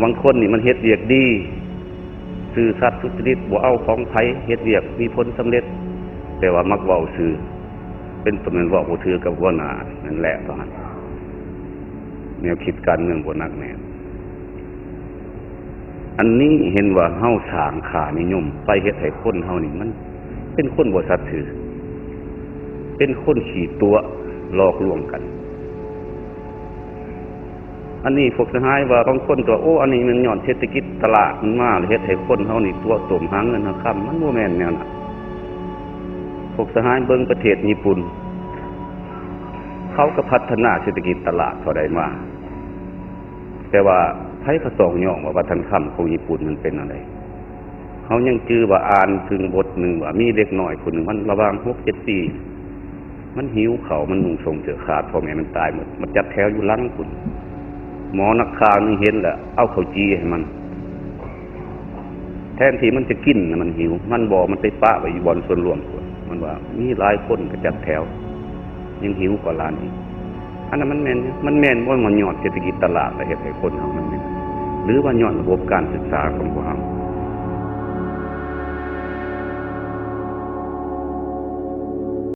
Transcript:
บางคนนี่มันเฮ็ดเวียกดีซื่อสัตย์สุจริตบ่เอาของไผเฮ็ดเวียกมีผลสำเร็จ แต่ว่ามักเว้าซื่อเป็นตัวมันว้าบ่ถือกับหัวหน้านั่นแหละตอนแนวคิดการเมืองบ่นักแน่อันนี้เห็นว่าเฮาสางขานิยม ไปเฮ็ดให้คนเฮานี่มัน เป็นคนบ่สัตย์ถือ เป็นคนขี่ตัวหลอกลวงกัน อันนี้พวกสหายว่าบางคนตัวโอ้อันนี้มันหย้อนเศรษฐกิจตลาดมันมากเฮ็ดให้คนเฮานี่ตัวตมหาเงินหาคำมันบ่แมนแนวนั้นพวกสหายเบิ่งประเทศญี่ปุ่น เขาก็พัฒนาเศรษฐกิจตลาดเท่าใดมาแต่ว่าไผก็สองย่องว่าวัฒนธรรมของญี่ปุ่นมันเป็นอะไรเขายังจื้อว่าอ่านถึงบทหนึ่งว่ามีเด็กหน้อยคนหนึ่งมันระวางหกเจ็ดปีมันหิวเขามันหนุ่งทรงเสือขาดพอแม่มันตายหมดมันจัดแถวอยู่ลังคุณ หมอนักข่าวนี่เห็นแหละเอาเขาจีให้มัน แทนที่มันจะกินมันหิว มันบอกมันไปปะไว้อยู่บอลส่วนรวมมันว่า มีหลายคนกระจัดแถว ยังหิวกว่าร้านอีกอันนั้นมันแมนนะมันแมนว่ามันยอดเศรษฐกิจตลาดและเหตุให้คนเฮามันแมนหรือว่าย้อนระบบการศึกษาของพวกเรา